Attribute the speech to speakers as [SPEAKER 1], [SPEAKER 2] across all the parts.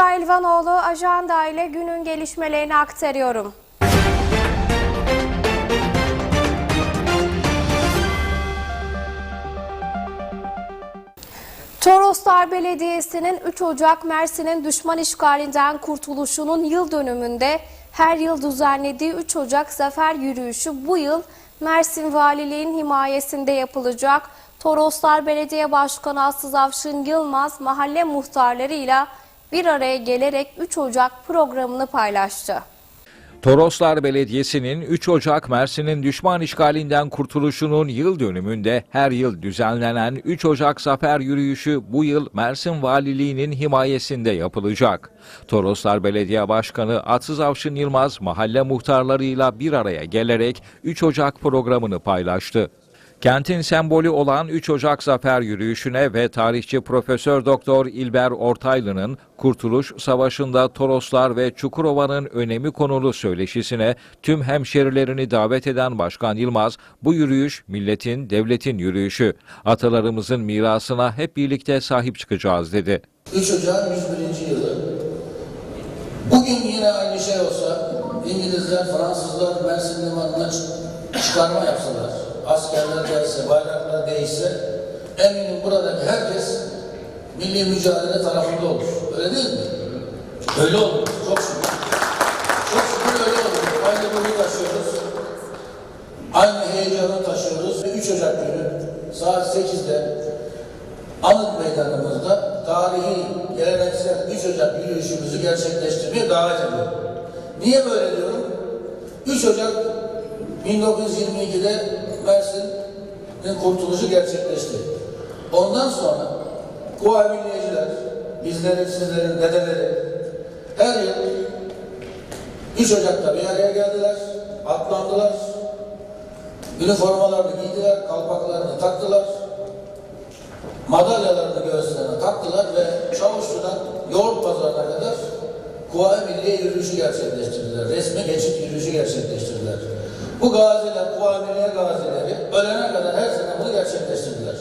[SPEAKER 1] Elvanoğlu ajanda ile günün gelişmelerini aktarıyorum. Toroslar Belediyesi'nin 3 Ocak Mersin'in düşman işgalinden kurtuluşunun yıl dönümünde her yıl düzenlediği 3 Ocak Zafer Yürüyüşü bu yıl Mersin Valiliğin himayesinde yapılacak. Toroslar Belediye Başkanı Aslı Avşın Yılmaz mahalle muhtarlarıyla bir araya gelerek 3 Ocak programını paylaştı.
[SPEAKER 2] Toroslar Belediyesi'nin 3 Ocak Mersin'in düşman işgalinden kurtuluşunun yıl dönümünde her yıl düzenlenen 3 Ocak Zafer Yürüyüşü bu yıl Mersin Valiliği'nin himayesinde yapılacak. Toroslar Belediye Başkanı Atsız Avşın Yılmaz mahalle muhtarlarıyla bir araya gelerek 3 Ocak programını paylaştı. Kentin sembolü olan 3 Ocak Zafer Yürüyüşü'ne ve tarihçi Profesör Doktor İlber Ortaylı'nın Kurtuluş Savaşı'nda Toroslar ve Çukurova'nın önemi konulu söyleşisine tüm hemşerilerini davet eden Başkan Yılmaz, bu yürüyüş milletin, devletin yürüyüşü. Atalarımızın mirasına hep birlikte sahip çıkacağız dedi.
[SPEAKER 3] 3 Ocak 101. yılı. Bugün yine aynı şey olsa İngilizler, Fransızlar Mersin Limanı'na çı- çıkarma yapsalar, askerler gelse, bayraklar değişse eminim buradaki herkes milli mücadele tarafında olur. Öyle değil mi? Öyle olur. Çok şükür. Çok şükür öyle olur. Aynı bunu taşıyoruz. Aynı heyecanı taşıyoruz. 3 Ocak günü saat 8'de Anıt Meydanımızda tarihi geleneksel 3 Ocak yürüyüşümüzü gerçekleştirmeye davet ediyorum. Niye böyle diyorum? 3 Ocak 1922'de Mersin'in kurtuluşu gerçekleşti. Ondan sonra Kuvayi Milliyeciler, bizlerin, sizlerin, dedeleri her yıl 3 Ocak'ta bir araya geldiler, atlandılar, üniformalarını giydiler, kalpaklarını taktılar, madalyalarını göğüslerine taktılar ve Çavuşlu'dan Yoğurt Pazarı'na kadar Kuvayi Milliye yürüyüşü gerçekleştirdiler. Resmi geçit yürüyüşü gerçekleştirdiler. Bu gaziler, Kuvayi Milliye gazileri ölene kadar her sene bunu gerçekleştirdiler.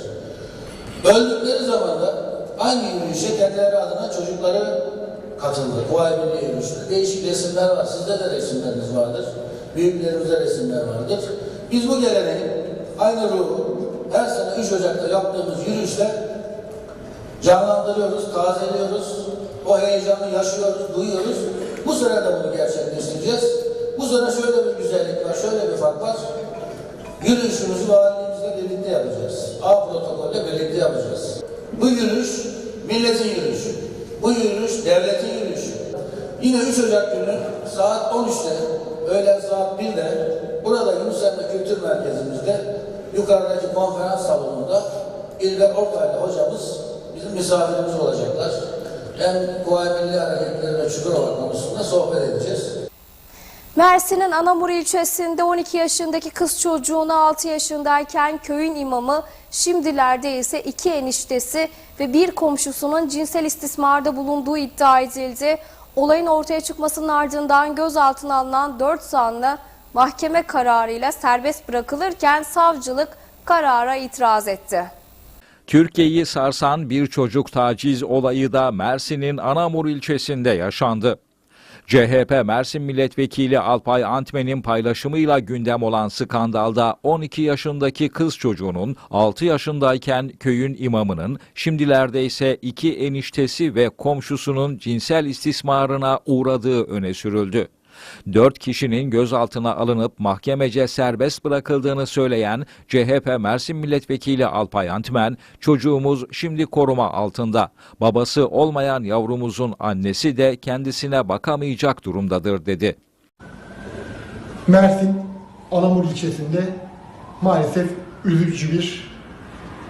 [SPEAKER 3] Öldükleri zaman da aynı yürüyüşe kendileri adına çocukları katıldı. Kuvayi yürüyüşüne. Değişik resimler var. Sizde de resimleriniz vardır. Büyüklerimizde resimler vardır. Biz bu geleneği aynı ruhu her sene 3 Ocak'ta yaptığımız yürüyüşle canlandırıyoruz, tazeliyoruz. O heyecanı yaşıyoruz, duyuyoruz. Bu sene de bunu gerçekleştireceğiz. Bu sene şöyle bir güzellik var, şöyle bir fark var. Yürüyüşümüzü valiliğimizle birlikte yapacağız. A protokolle birlikte yapacağız. Bu yürüyüş milletin yürüyüşü. Bu yürüyüş devletin yürüyüşü. Yine 3 Ocak günü saat 13'te, öğlen saat 1'de burada Yunus Emre Kültür Merkezimizde yukarıdaki konferans salonunda İlber Ortaylı hocamız bizim misafirimiz olacaklar. Hem Kuvayi Milli Hareketleri ve Çukurova konusunda sohbet edeceğiz.
[SPEAKER 1] Mersin'in Anamur ilçesinde 12 yaşındaki kız çocuğunu 6 yaşındayken köyün imamı, şimdilerde ise iki eniştesi ve bir komşusunun cinsel istismarda bulunduğu iddia edildi. Olayın ortaya çıkmasının ardından gözaltına alınan 4 zanlı mahkeme kararıyla serbest bırakılırken savcılık karara itiraz etti.
[SPEAKER 2] Türkiye'yi sarsan bir çocuk taciz olayı da Mersin'in Anamur ilçesinde yaşandı. CHP Mersin Milletvekili Alpay Antmen'in paylaşımıyla gündem olan skandalda 12 yaşındaki kız çocuğunun 6 yaşındayken köyün imamının, şimdilerde ise iki eniştesi ve komşusunun cinsel istismarına uğradığı öne sürüldü. Dört kişinin gözaltına alınıp mahkemece serbest bırakıldığını söyleyen CHP Mersin Milletvekili Alpay Antmen, çocuğumuz şimdi koruma altında. Babası olmayan yavrumuzun annesi de kendisine bakamayacak durumdadır dedi.
[SPEAKER 4] Mersin Anamur ilçesinde maalesef üzücü bir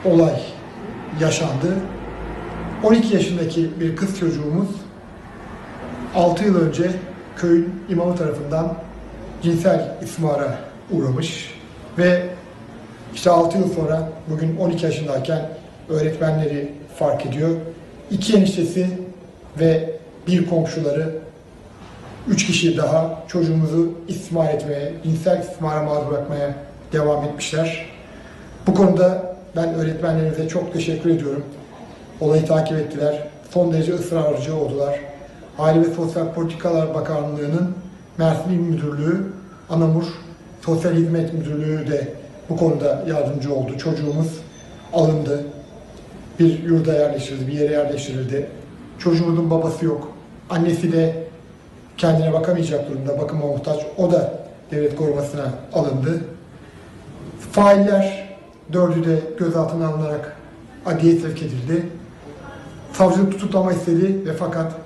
[SPEAKER 4] olay yaşandı. 12 yaşındaki bir kız çocuğumuz 6 yıl önce köyün imamı tarafından cinsel istismara uğramış ve işte 6 yıl sonra bugün 12 yaşındayken öğretmenleri fark ediyor. İki eniştesi ve bir komşuları Üç kişi daha çocuğumuzu istismar etmeye, cinsel istismara maruz bırakmaya devam etmişler. Bu konuda ben öğretmenlerimize çok teşekkür ediyorum. Olayı takip ettiler. Son derece ısrarcı oldular. Aile ve Sosyal Politikalar Bakanlığı'nın Mersin İl Müdürlüğü, Anamur Sosyal Hizmet Müdürlüğü de bu konuda yardımcı oldu. Çocuğumuz alındı. Bir yurda yerleştirildi, bir yere yerleştirildi. Çocuğumuzun babası yok. Annesi de kendine bakamayacak durumda, bakıma muhtaç. O da devlet korumasına alındı. Failler dördü de gözaltına alınarak adliye sevk edildi. Savcılık tutuklama istedi ve fakat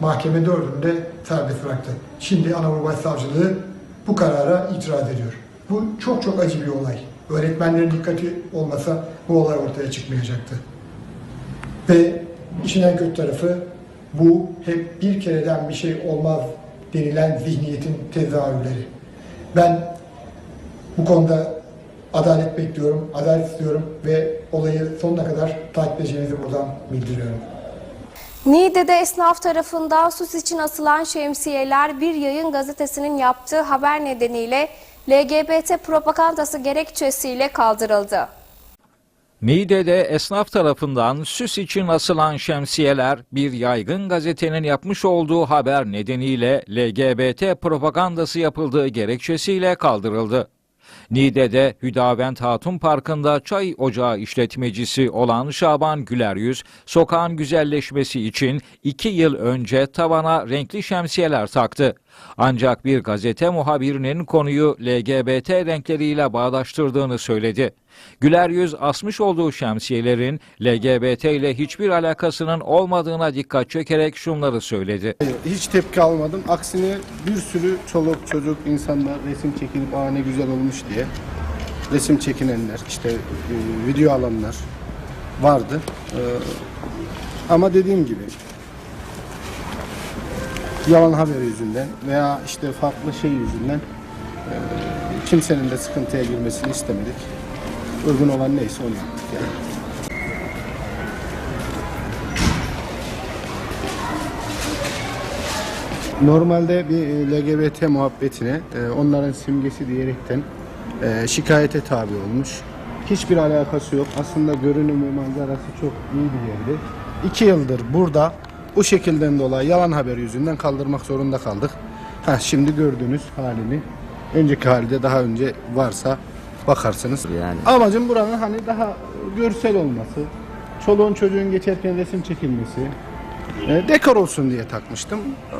[SPEAKER 4] mahkeme dördünü de serbest bıraktı. Şimdi Anadolu Başsavcılığı bu karara itiraz ediyor. Bu çok çok acı bir olay. Öğretmenlerin dikkati olmasa bu olay ortaya çıkmayacaktı. Ve işin en kötü tarafı bu hep bir kereden bir şey olmaz denilen zihniyetin tezahürleri. Ben bu konuda adalet bekliyorum, adalet istiyorum ve olayı sonuna kadar takip edeceğinizi buradan bildiriyorum.
[SPEAKER 1] Niğde'de esnaf tarafından sus için asılan şemsiyeler bir yayın gazetesinin yaptığı haber nedeniyle LGBT propagandası gerekçesiyle kaldırıldı.
[SPEAKER 2] Niğde'de esnaf tarafından süs için asılan şemsiyeler bir yaygın gazetenin yapmış olduğu haber nedeniyle LGBT propagandası yapıldığı gerekçesiyle kaldırıldı. Niğde'de Hüdavent Hatun Parkı'nda çay ocağı işletmecisi olan Şaban Güleryüz, sokağın güzelleşmesi için iki yıl önce tavana renkli şemsiyeler taktı. Ancak bir gazete muhabirinin konuyu LGBT renkleriyle bağdaştırdığını söyledi. Güleryüz asmış olduğu şemsiyelerin LGBT ile hiçbir alakasının olmadığına dikkat çekerek şunları söyledi.
[SPEAKER 5] Hiç tepki almadım. Aksine bir sürü çoluk çocuk insanlar resim çekilip aa ne güzel olmuş diye resim çekinenler, işte e, video alanlar vardı. E, ama dediğim gibi yalan haber yüzünden veya işte farklı şey yüzünden e, kimsenin de sıkıntıya girmesini istemedik. Uygun olan neyse onu yaptık yani. Normalde bir e, LGBT muhabbetine e, onların simgesi diyerekten e, şikayete tabi olmuş. Hiçbir alakası yok. Aslında görünümü, manzarası çok iyi bir yerdi. İki yıldır burada bu şekilden dolayı yalan haber yüzünden kaldırmak zorunda kaldık. Ha, şimdi gördüğünüz halini, önceki halde daha önce varsa bakarsınız.
[SPEAKER 6] Yani.
[SPEAKER 5] Amacım buranın hani daha görsel olması, çoluğun çocuğun geçerken resim çekilmesi, e, dekor olsun diye takmıştım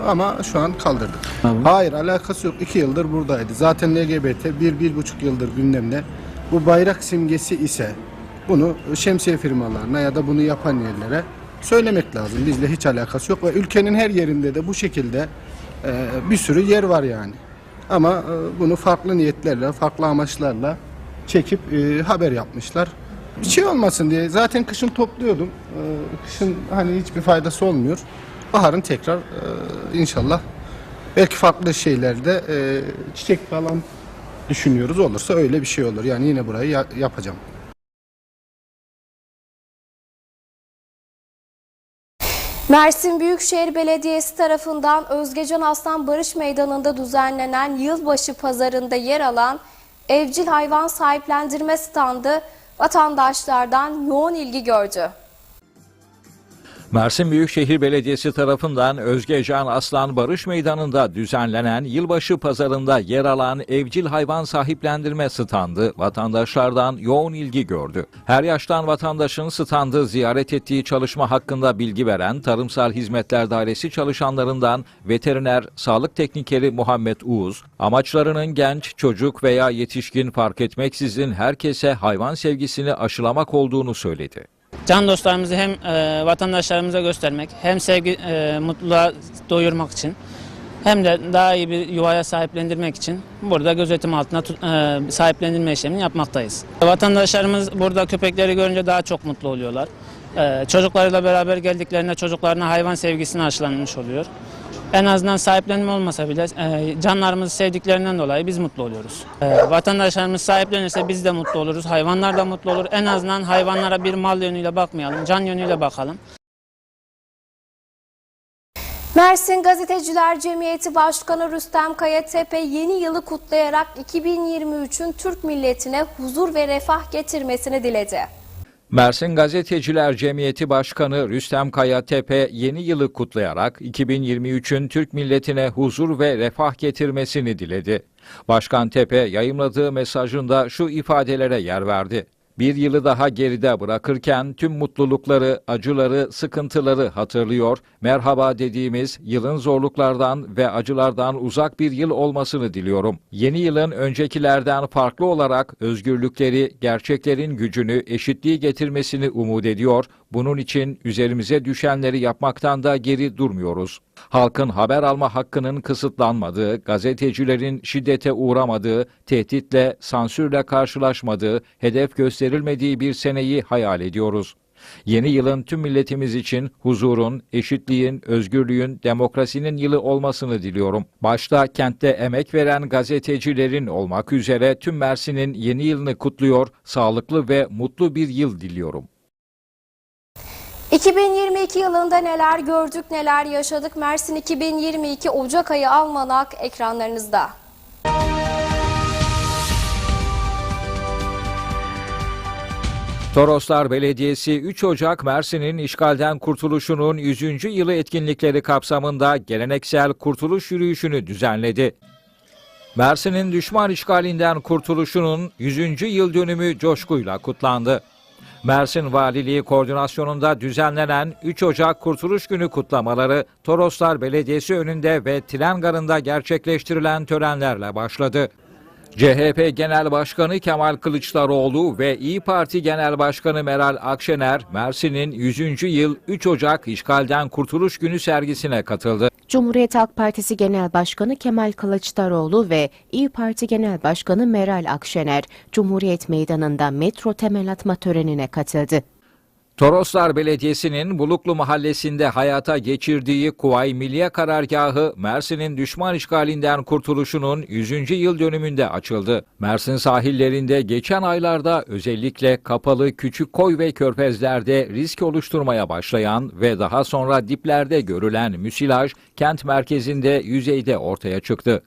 [SPEAKER 5] ama şu an kaldırdık. Hayır alakası yok. İki yıldır buradaydı. Zaten LGBT bir, bir buçuk yıldır gündemde. Bu bayrak simgesi ise bunu şemsiye firmalarına ya da bunu yapan yerlere söylemek lazım. Bizle hiç alakası yok ve ülkenin her yerinde de bu şekilde e, bir sürü yer var yani. Ama e, bunu farklı niyetlerle, farklı amaçlarla çekip e, haber yapmışlar. Bir şey olmasın diye. Zaten kışın topluyordum. E, kışın hani hiçbir faydası olmuyor. Baharın tekrar e, inşallah belki farklı şeylerde e, çiçek falan düşünüyoruz. Olursa öyle bir şey olur. Yani yine burayı ya- yapacağım.
[SPEAKER 1] Mersin Büyükşehir Belediyesi tarafından Özgecan Aslan Barış Meydanı'nda düzenlenen yılbaşı pazarında yer alan evcil hayvan sahiplendirme standı vatandaşlardan yoğun ilgi gördü.
[SPEAKER 2] Mersin Büyükşehir Belediyesi tarafından Özgecan Aslan Barış Meydanı'nda düzenlenen yılbaşı pazarında yer alan evcil hayvan sahiplendirme standı vatandaşlardan yoğun ilgi gördü. Her yaştan vatandaşın standı ziyaret ettiği çalışma hakkında bilgi veren Tarımsal Hizmetler Dairesi çalışanlarından veteriner sağlık teknikeri Muhammed Uğuz, amaçlarının genç, çocuk veya yetişkin fark etmeksizin herkese hayvan sevgisini aşılamak olduğunu söyledi.
[SPEAKER 6] Can dostlarımızı hem e, vatandaşlarımıza göstermek, hem sevgi, e, mutluluğa doyurmak için, hem de daha iyi bir yuvaya sahiplendirmek için burada gözetim altında tut- e, sahiplendirme işlemini yapmaktayız. Vatandaşlarımız burada köpekleri görünce daha çok mutlu oluyorlar. E, çocuklarıyla beraber geldiklerinde çocuklarına hayvan sevgisini aşılanmış oluyor. En azından sahiplenme olmasa bile e, canlarımızı sevdiklerinden dolayı biz mutlu oluyoruz. E, vatandaşlarımız sahiplenirse biz de mutlu oluruz, hayvanlar da mutlu olur. En azından hayvanlara bir mal yönüyle bakmayalım, can yönüyle bakalım.
[SPEAKER 1] Mersin Gazeteciler Cemiyeti Başkanı Rüstem Kayatepe yeni yılı kutlayarak 2023'ün Türk milletine huzur ve refah getirmesini diledi.
[SPEAKER 2] Mersin Gazeteciler Cemiyeti Başkanı Rüstem Kaya Tepe yeni yılı kutlayarak 2023'ün Türk milletine huzur ve refah getirmesini diledi. Başkan Tepe yayımladığı mesajında şu ifadelere yer verdi. Bir yılı daha geride bırakırken tüm mutlulukları, acıları, sıkıntıları hatırlıyor, merhaba dediğimiz yılın zorluklardan ve acılardan uzak bir yıl olmasını diliyorum. Yeni yılın öncekilerden farklı olarak özgürlükleri, gerçeklerin gücünü, eşitliği getirmesini umut ediyor. Bunun için üzerimize düşenleri yapmaktan da geri durmuyoruz. Halkın haber alma hakkının kısıtlanmadığı, gazetecilerin şiddete uğramadığı, tehditle, sansürle karşılaşmadığı, hedef gösterilmediği bir seneyi hayal ediyoruz. Yeni yılın tüm milletimiz için huzurun, eşitliğin, özgürlüğün, demokrasinin yılı olmasını diliyorum. Başta kentte emek veren gazetecilerin olmak üzere tüm Mersin'in yeni yılını kutluyor, sağlıklı ve mutlu bir yıl diliyorum.
[SPEAKER 1] 2022 yılında neler gördük, neler yaşadık? Mersin 2022 Ocak ayı almanak ekranlarınızda.
[SPEAKER 2] Toroslar Belediyesi 3 Ocak Mersin'in işgalden kurtuluşunun 100. yılı etkinlikleri kapsamında geleneksel kurtuluş yürüyüşünü düzenledi. Mersin'in düşman işgalinden kurtuluşunun 100. yıl dönümü coşkuyla kutlandı. Mersin Valiliği koordinasyonunda düzenlenen 3 Ocak Kurtuluş Günü kutlamaları Toroslar Belediyesi önünde ve Tren gerçekleştirilen törenlerle başladı. CHP Genel Başkanı Kemal Kılıçdaroğlu ve İyi Parti Genel Başkanı Meral Akşener, Mersin'in 100. yıl 3 Ocak İşgalden Kurtuluş Günü sergisine katıldı.
[SPEAKER 7] Cumhuriyet Halk Partisi Genel Başkanı Kemal Kılıçdaroğlu ve İyi Parti Genel Başkanı Meral Akşener, Cumhuriyet Meydanı'nda metro temel atma törenine katıldı.
[SPEAKER 2] Toroslar Belediyesi'nin Buluklu Mahallesi'nde hayata geçirdiği Kuvay Milliye Karargahı, Mersin'in düşman işgalinden kurtuluşunun 100. yıl dönümünde açıldı. Mersin sahillerinde geçen aylarda özellikle kapalı küçük koy ve körfezlerde risk oluşturmaya başlayan ve daha sonra diplerde görülen müsilaj, kent merkezinde yüzeyde ortaya çıktı.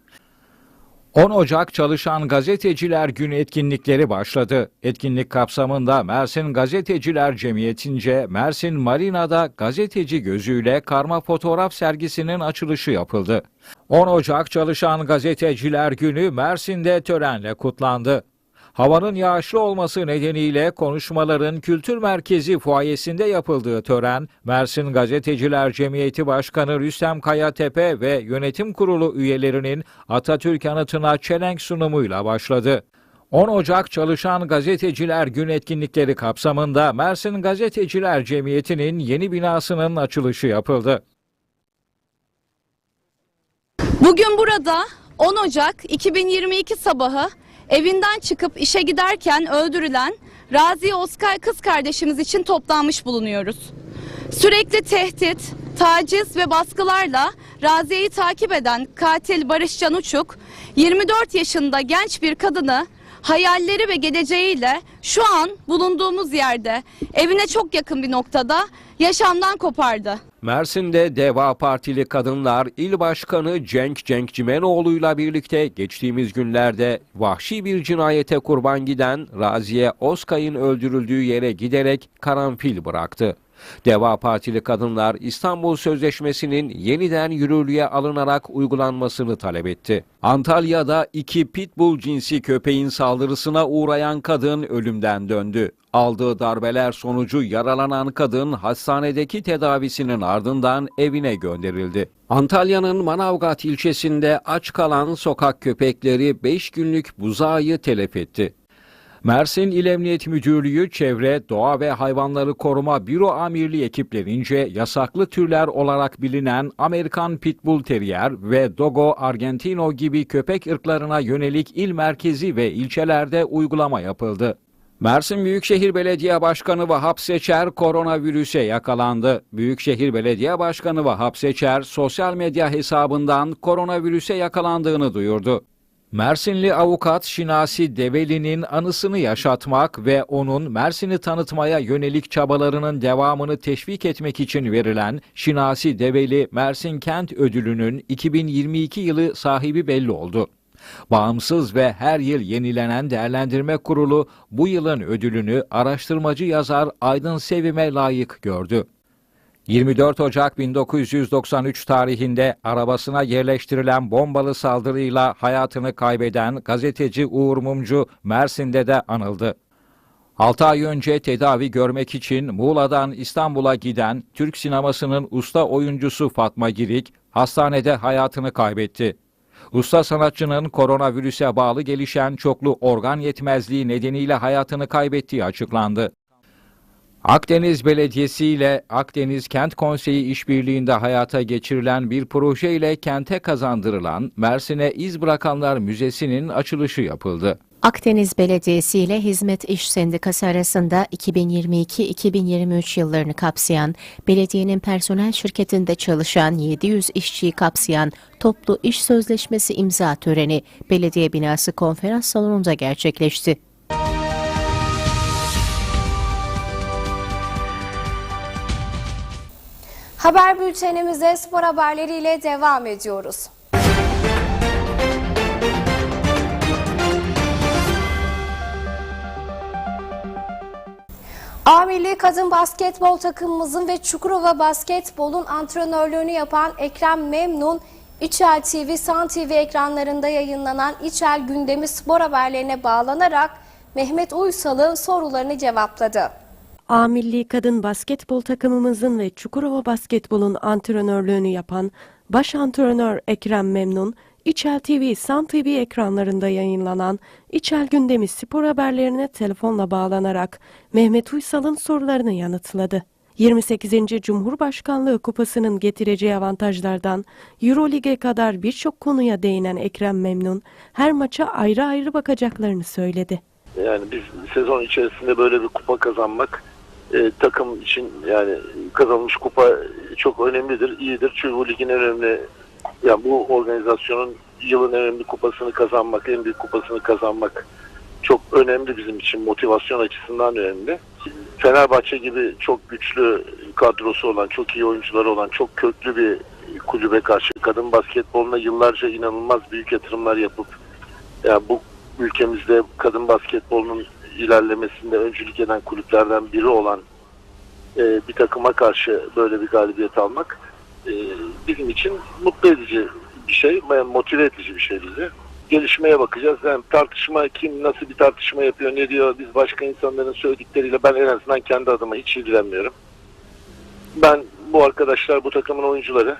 [SPEAKER 2] 10 Ocak Çalışan Gazeteciler Günü etkinlikleri başladı. Etkinlik kapsamında Mersin Gazeteciler Cemiyeti'nce Mersin Marina'da gazeteci gözüyle karma fotoğraf sergisinin açılışı yapıldı. 10 Ocak Çalışan Gazeteciler Günü Mersin'de törenle kutlandı. Havanın yağışlı olması nedeniyle konuşmaların kültür merkezi fuayesinde yapıldığı tören, Mersin Gazeteciler Cemiyeti Başkanı Rüstem Kayatepe ve yönetim kurulu üyelerinin Atatürk anıtına çelenk sunumuyla başladı. 10 Ocak Çalışan Gazeteciler Gün etkinlikleri kapsamında Mersin Gazeteciler Cemiyeti'nin yeni binasının açılışı yapıldı.
[SPEAKER 8] Bugün burada 10 Ocak 2022 sabahı evinden çıkıp işe giderken öldürülen Razi Oskar kız kardeşimiz için toplanmış bulunuyoruz. Sürekli tehdit, taciz ve baskılarla Raziye'yi takip eden katil Barış Can Uçuk 24 yaşında genç bir kadını hayalleri ve geleceğiyle şu an bulunduğumuz yerde evine çok yakın bir noktada yaşamdan kopardı.
[SPEAKER 2] Mersin'de Deva Partili kadınlar İl Başkanı Cenk Cenkcimenoğlu'yla birlikte geçtiğimiz günlerde vahşi bir cinayete kurban giden Raziye Oskay'ın öldürüldüğü yere giderek karanfil bıraktı. Deva Partili kadınlar İstanbul Sözleşmesi'nin yeniden yürürlüğe alınarak uygulanmasını talep etti. Antalya'da iki pitbull cinsi köpeğin saldırısına uğrayan kadın ölümden döndü. Aldığı darbeler sonucu yaralanan kadın hastanedeki tedavisinin ardından evine gönderildi. Antalya'nın Manavgat ilçesinde aç kalan sokak köpekleri 5 günlük buzağı telef etti. Mersin İl Emniyet Müdürlüğü Çevre, Doğa ve Hayvanları Koruma Büro Amirliği ekiplerince yasaklı türler olarak bilinen Amerikan Pitbull Terrier ve Dogo Argentino gibi köpek ırklarına yönelik il merkezi ve ilçelerde uygulama yapıldı. Mersin Büyükşehir Belediye Başkanı Vahap Seçer koronavirüse yakalandı. Büyükşehir Belediye Başkanı Vahap Seçer sosyal medya hesabından koronavirüse yakalandığını duyurdu. Mersinli avukat Şinasi Develi'nin anısını yaşatmak ve onun Mersin'i tanıtmaya yönelik çabalarının devamını teşvik etmek için verilen Şinasi Develi Mersin Kent Ödülü'nün 2022 yılı sahibi belli oldu. Bağımsız ve her yıl yenilenen değerlendirme kurulu bu yılın ödülünü araştırmacı yazar Aydın Sevim'e layık gördü. 24 Ocak 1993 tarihinde arabasına yerleştirilen bombalı saldırıyla hayatını kaybeden gazeteci Uğur Mumcu Mersin'de de anıldı. 6 ay önce tedavi görmek için Muğla'dan İstanbul'a giden Türk sinemasının usta oyuncusu Fatma Girik hastanede hayatını kaybetti. Usta sanatçının koronavirüse bağlı gelişen çoklu organ yetmezliği nedeniyle hayatını kaybettiği açıklandı. Akdeniz Belediyesi ile Akdeniz Kent Konseyi işbirliğinde hayata geçirilen bir proje ile kente kazandırılan Mersin'e İz Bırakanlar Müzesi'nin açılışı yapıldı.
[SPEAKER 7] Akdeniz Belediyesi ile Hizmet İş Sendikası arasında 2022-2023 yıllarını kapsayan, belediyenin personel şirketinde çalışan 700 işçiyi kapsayan toplu iş sözleşmesi imza töreni belediye binası konferans salonunda gerçekleşti.
[SPEAKER 1] Haber bültenimize spor haberleriyle devam ediyoruz. A Milli Kadın Basketbol takımımızın ve Çukurova Basketbol'un antrenörlüğünü yapan Ekrem Memnun, İçel TV, San TV ekranlarında yayınlanan İçel Gündemi spor haberlerine bağlanarak Mehmet Uysal'ın sorularını cevapladı.
[SPEAKER 9] A Milli Kadın Basketbol takımımızın ve Çukurova Basketbol'un antrenörlüğünü yapan baş antrenör Ekrem Memnun, İçel TV, San TV ekranlarında yayınlanan İçel Gündemi spor haberlerine telefonla bağlanarak Mehmet Uysal'ın sorularını yanıtladı. 28. Cumhurbaşkanlığı Kupası'nın getireceği avantajlardan Eurolig'e kadar birçok konuya değinen Ekrem Memnun, her maça ayrı ayrı bakacaklarını söyledi.
[SPEAKER 10] Yani biz sezon içerisinde böyle bir kupa kazanmak e, takım için yani kazanmış kupa çok önemlidir, iyidir. Çünkü bu ligin önemli, yani bu organizasyonun yılın önemli kupasını kazanmak, en büyük kupasını kazanmak çok önemli bizim için. Motivasyon açısından önemli. Fenerbahçe gibi çok güçlü kadrosu olan, çok iyi oyuncuları olan, çok köklü bir kulübe karşı kadın basketboluna yıllarca inanılmaz büyük yatırımlar yapıp yani bu ülkemizde kadın basketbolunun ilerlemesinde öncülük eden kulüplerden biri olan e, bir takıma karşı böyle bir galibiyet almak e, bizim için mutlu edici bir şey, motive edici bir şey bize. Gelişmeye bakacağız. Yani tartışma kim nasıl bir tartışma yapıyor, ne diyor, biz başka insanların söyledikleriyle ben en azından kendi adıma hiç ilgilenmiyorum. Ben bu arkadaşlar, bu takımın oyuncuları,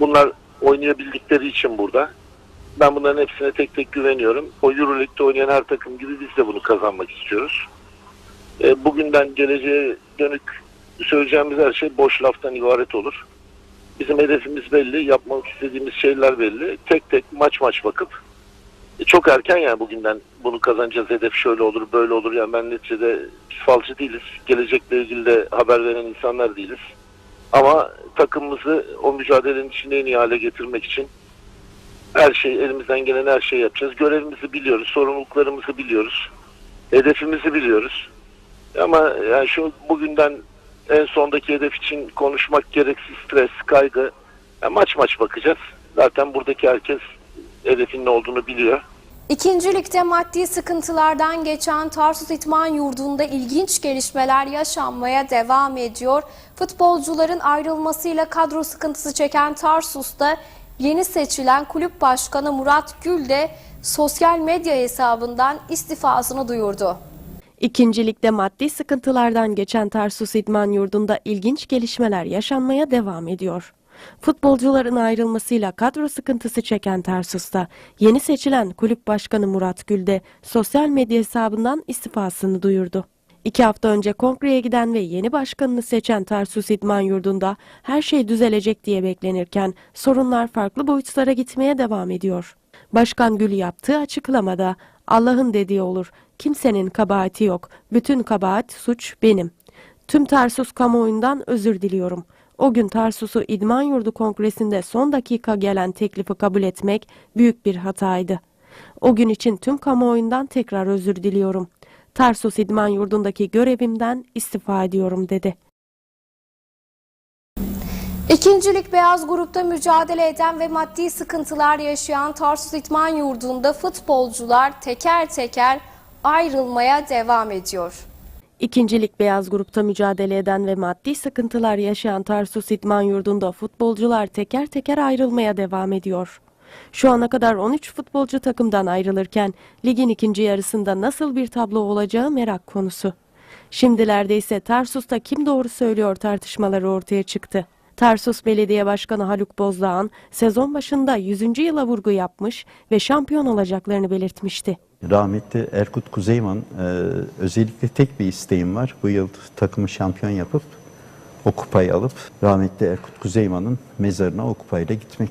[SPEAKER 10] bunlar oynayabildikleri için burada. Ben bunların hepsine tek tek güveniyorum. O Euroleague'de oynayan her takım gibi biz de bunu kazanmak istiyoruz. E, bugünden geleceğe dönük söyleyeceğimiz her şey boş laftan ibaret olur. Bizim hedefimiz belli, yapmak istediğimiz şeyler belli. Tek tek maç maç bakıp e, çok erken yani bugünden bunu kazanacağız. Hedef şöyle olur, böyle olur. Yani ben neticede falcı değiliz. Gelecekle ilgili de haber veren insanlar değiliz. Ama takımımızı o mücadelenin içinde en iyi hale getirmek için her şey elimizden gelen her şeyi yapacağız. Görevimizi biliyoruz, sorumluluklarımızı biliyoruz. Hedefimizi biliyoruz. Ama yani şu bugünden en sondaki hedef için konuşmak gereksiz stres, kaygı. Yani maç maç bakacağız. Zaten buradaki herkes hedefin ne olduğunu biliyor.
[SPEAKER 1] İkinci ligde maddi sıkıntılardan geçen Tarsus İtman Yurdu'nda ilginç gelişmeler yaşanmaya devam ediyor. Futbolcuların ayrılmasıyla kadro sıkıntısı çeken Tarsus'ta yeni seçilen kulüp başkanı Murat Gül de sosyal medya hesabından istifasını duyurdu.
[SPEAKER 9] İkincilikte maddi sıkıntılardan geçen Tarsus İdman Yurdu'nda ilginç gelişmeler yaşanmaya devam ediyor. Futbolcuların ayrılmasıyla kadro sıkıntısı çeken Tarsus'ta yeni seçilen kulüp başkanı Murat Gül de sosyal medya hesabından istifasını duyurdu. İki hafta önce kongreye giden ve yeni başkanını seçen Tarsus İdman Yurdu'nda her şey düzelecek diye beklenirken sorunlar farklı boyutlara gitmeye devam ediyor. Başkan Gül yaptığı açıklamada Allah'ın dediği olur, kimsenin kabahati yok, bütün kabahat suç benim. Tüm Tarsus kamuoyundan özür diliyorum. O gün Tarsus'u İdman Yurdu Kongresi'nde son dakika gelen teklifi kabul etmek büyük bir hataydı. O gün için tüm kamuoyundan tekrar özür diliyorum. Tarsus İdman Yurdu'ndaki görevimden istifa ediyorum dedi.
[SPEAKER 1] İkincilik beyaz grupta mücadele eden ve maddi sıkıntılar yaşayan Tarsus İtman Yurdu'nda futbolcular teker teker ayrılmaya devam ediyor.
[SPEAKER 9] İkincilik beyaz grupta mücadele eden ve maddi sıkıntılar yaşayan Tarsus İdman Yurdu'nda futbolcular teker teker ayrılmaya devam ediyor. Şu ana kadar 13 futbolcu takımdan ayrılırken ligin ikinci yarısında nasıl bir tablo olacağı merak konusu. Şimdilerde ise Tarsus'ta kim doğru söylüyor tartışmaları ortaya çıktı. Tarsus Belediye Başkanı Haluk Bozdağ'ın sezon başında 100. yıla vurgu yapmış ve şampiyon olacaklarını belirtmişti.
[SPEAKER 11] Rahmetli Erkut Kuzeyman e, özellikle tek bir isteğim var. Bu yıl takımı şampiyon yapıp o kupayı alıp rahmetli Erkut Kuzeyman'ın mezarına o kupayla gitmek.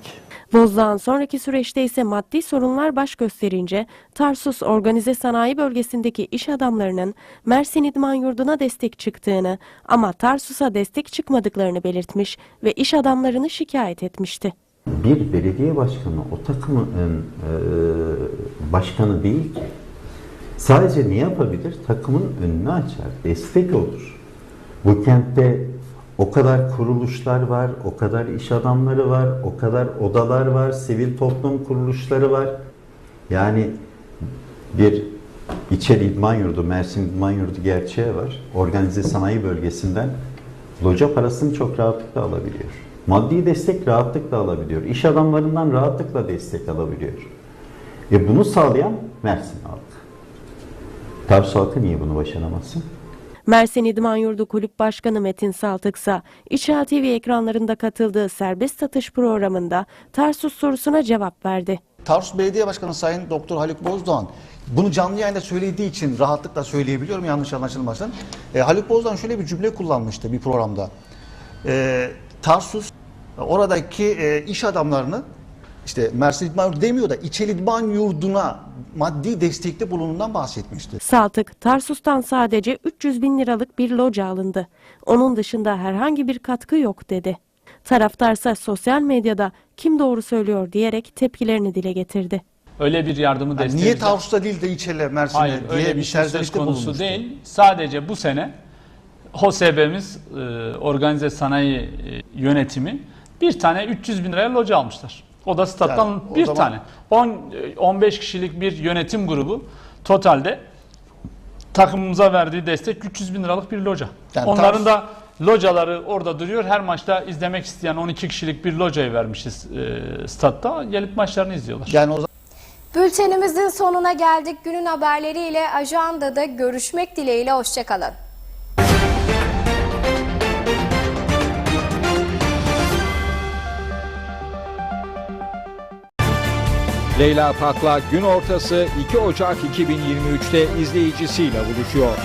[SPEAKER 9] Bozdağ'ın sonraki süreçte ise maddi sorunlar baş gösterince Tarsus Organize Sanayi Bölgesi'ndeki iş adamlarının Mersin İdman Yurdu'na destek çıktığını ama Tarsus'a destek çıkmadıklarını belirtmiş ve iş adamlarını şikayet etmişti.
[SPEAKER 11] Bir belediye başkanı o takımın e, başkanı değil ki. Sadece ne yapabilir? Takımın önünü açar, destek olur. Bu kentte o kadar kuruluşlar var, o kadar iş adamları var, o kadar odalar var, sivil toplum kuruluşları var. Yani bir İçeri İdman Yurdu, Mersin İdman Yurdu gerçeği var. Organize sanayi bölgesinden loca parasını çok rahatlıkla alabiliyor. Maddi destek rahatlıkla alabiliyor. İş adamlarından rahatlıkla destek alabiliyor. E bunu sağlayan Mersin halkı. Tarsus halkı niye bunu başaramasın?
[SPEAKER 9] Mersin İdman Yurdu Kulüp Başkanı Metin Saltıksa, İçel TV ekranlarında katıldığı serbest satış programında Tarsus sorusuna cevap verdi.
[SPEAKER 12] Tarsus Belediye Başkanı Sayın Doktor Haluk Bozdoğan bunu canlı yayında söylediği için rahatlıkla söyleyebiliyorum yanlış anlaşılmasın. E, Haluk Bozdoğan şöyle bir cümle kullanmıştı bir programda. E, Tarsus oradaki e, iş adamlarını işte Mersin İdman Yurdu demiyor da İçel İdman Yurdu'na maddi destekte bulunduğundan bahsetmişti.
[SPEAKER 9] Saltık, Tarsus'tan sadece 300 bin liralık bir loca alındı. Onun dışında herhangi bir katkı yok dedi. Taraftarsa sosyal medyada kim doğru söylüyor diyerek tepkilerini dile getirdi.
[SPEAKER 13] Öyle bir yardımı
[SPEAKER 12] Yani niye Tarsus'ta değil de İçel'e Mersin'e
[SPEAKER 13] Hayır
[SPEAKER 12] diye
[SPEAKER 13] öyle
[SPEAKER 12] bir
[SPEAKER 13] bir şey söz konusu
[SPEAKER 12] bulunmuştu.
[SPEAKER 13] değil. Sadece bu sene HOSEB'miz e, organize sanayi e, yönetimi bir tane 300 bin liraya loca almışlar. O da stat'tan
[SPEAKER 12] Yani
[SPEAKER 13] bir
[SPEAKER 12] zaman-
[SPEAKER 13] tane. 10 e, 15 kişilik bir yönetim grubu totalde takımımıza verdiği destek 300 bin liralık bir loca.
[SPEAKER 12] Yani
[SPEAKER 13] Onların
[SPEAKER 12] Tarsus-
[SPEAKER 13] da locaları orada duruyor. Her maçta izlemek isteyen 12 kişilik bir locayı vermişiz e, statta. Gelip maçlarını izliyorlar.
[SPEAKER 12] Yani o
[SPEAKER 1] Bültenimizin sonuna geldik. Günün haberleriyle ajandada görüşmek dileğiyle. Hoşçakalın.
[SPEAKER 2] Leyla Pak'la gün ortası 2 Ocak 2023'te izleyicisiyle buluşuyor.